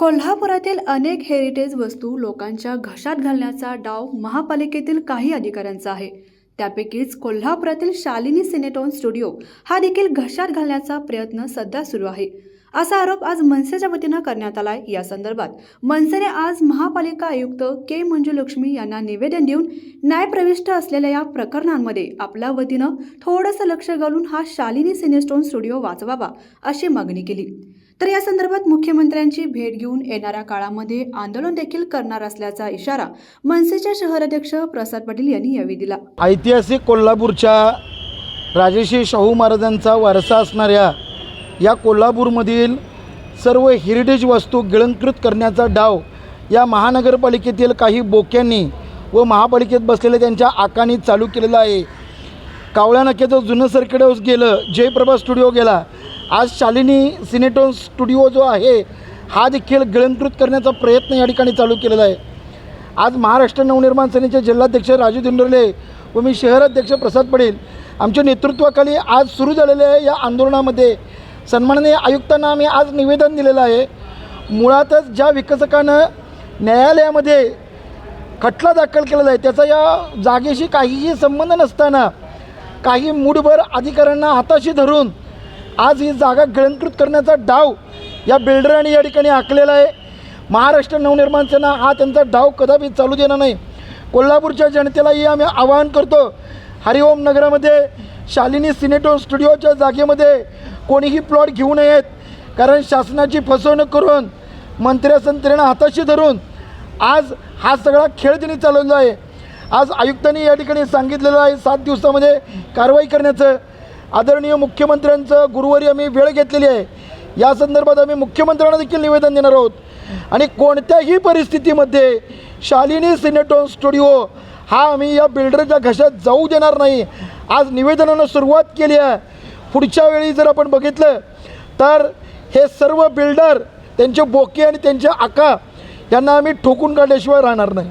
कोल्हापुरातील अनेक हेरिटेज वस्तू लोकांच्या घशात घालण्याचा डाव महापालिकेतील काही अधिकाऱ्यांचा आहे. त्यापैकीच कोल्हापुरातील शालिनी सिनेटॉन स्टुडिओ हा देखील घशात घालण्याचा प्रयत्न सध्या सुरू आहे. असा आरोप आज मनसेच्या वतीनं करण्यात आलाय. या संदर्भात मनसेने आज महापालिका आयुक्त के मंजुलक्ष्मी यांना निवेदन देऊन न्यायप्रविष्ट असलेल्या या प्रकरणांमध्ये आपल्या वतीनं थोडंसं लक्ष घालून हा शालिनी सिनेस्टोन स्टुडिओ वाचवावा अशी मागणी केली. तर या संदर्भात मुख्यमंत्र्यांची भेट घेऊन येणाऱ्या काळामध्ये आंदोलन देखील करणार असल्याचा इशारा मनसेच्या शहराध्यक्ष प्रसाद पाटील यांनी यावेळी दिला. ऐतिहासिक कोल्हापूरच्या राजेशी शाहू महाराजांचा वारसा असणाऱ्या या कोल्हापूरमधील सर्व हेरिटेज वस्तू गिळंकृत करण्याचा डाव या महानगरपालिकेतील काही बोक्यांनी व महापालिकेत बसलेल्या त्यांच्या आकांनी चालू केलेला आहे. कावळ्या नाक्याचं जुनं सर्किट हाऊस गेलं जयप्रभा स्टुडिओ गेला. आज शालिनी सिनेटोन स्टुडिओ जो आहे हा देखील गिळंकृत करण्याचा प्रयत्न या ठिकाणी चालू केलेला आहे. आज महाराष्ट्र नवनिर्माण सेनेचे जिल्हाध्यक्ष राजू दिंडोरले व मी शहराध्यक्ष प्रसाद पडेल आमच्या नेतृत्वाखाली आज सुरू झालेल्या या आंदोलनामध्ये. सन्माननीय आयुक्तांना आम्ही आज निवेदन दिलेलं आहे. मुळातच ज्या विकसकानं न्यायालयामध्ये खटला दाखल केलेला आहे त्याचा या जागेशी काहीही संबंध नसताना काही मूडभर अधिकाऱ्यांना हाताशी धरून आज ही जागा गिळंकृत करण्याचा डाव या बिल्डरांनी या ठिकाणी आखलेला आहे. महाराष्ट्र नवनिर्माण सेना हा त्यांचा डाव कदापि चालू देणार नाही. कोल्हापूरच्या जनतेलाही आम्ही आवाहन करतो. हरिओम नगरामध्ये शालिनी सिनेटो स्टुडिओच्या जागेमध्ये कोणीही प्लॉट घेऊ नयेत कारण शासनाची फसवणूक करून मंत्र्यासंत्र्यांना हाताशी धरून आज हा सगळा खेळ त्यांनी चालवला आहे. आज आयुक्तांनी या ठिकाणी सांगितलेलं आहे सात दिवसामध्ये कारवाई करण्याचं. आदरणीय मुख्यमंत्र्यांचं गुरुवारी आम्ही वेळ घेतलेली आहे. या संदर्भात आम्ही मुख्यमंत्र्यांना देखील निवेदन देणार आहोत. आणि कोणत्याही परिस्थितीमध्ये शालिनी सिनेटॉन स्टुडिओ हा आम्ही या बिल्डरच्या घशात जाऊ देणार नाही. आज निवेदनानं सुरुवात केली आहे. पुढच्या वेळी जर आपण बघितलं तर हे सर्व बिल्डर त्यांचे बोके आणि त्यांचे आका यांना आम्ही ठोकून काढल्याशिवाय राहणार नाही.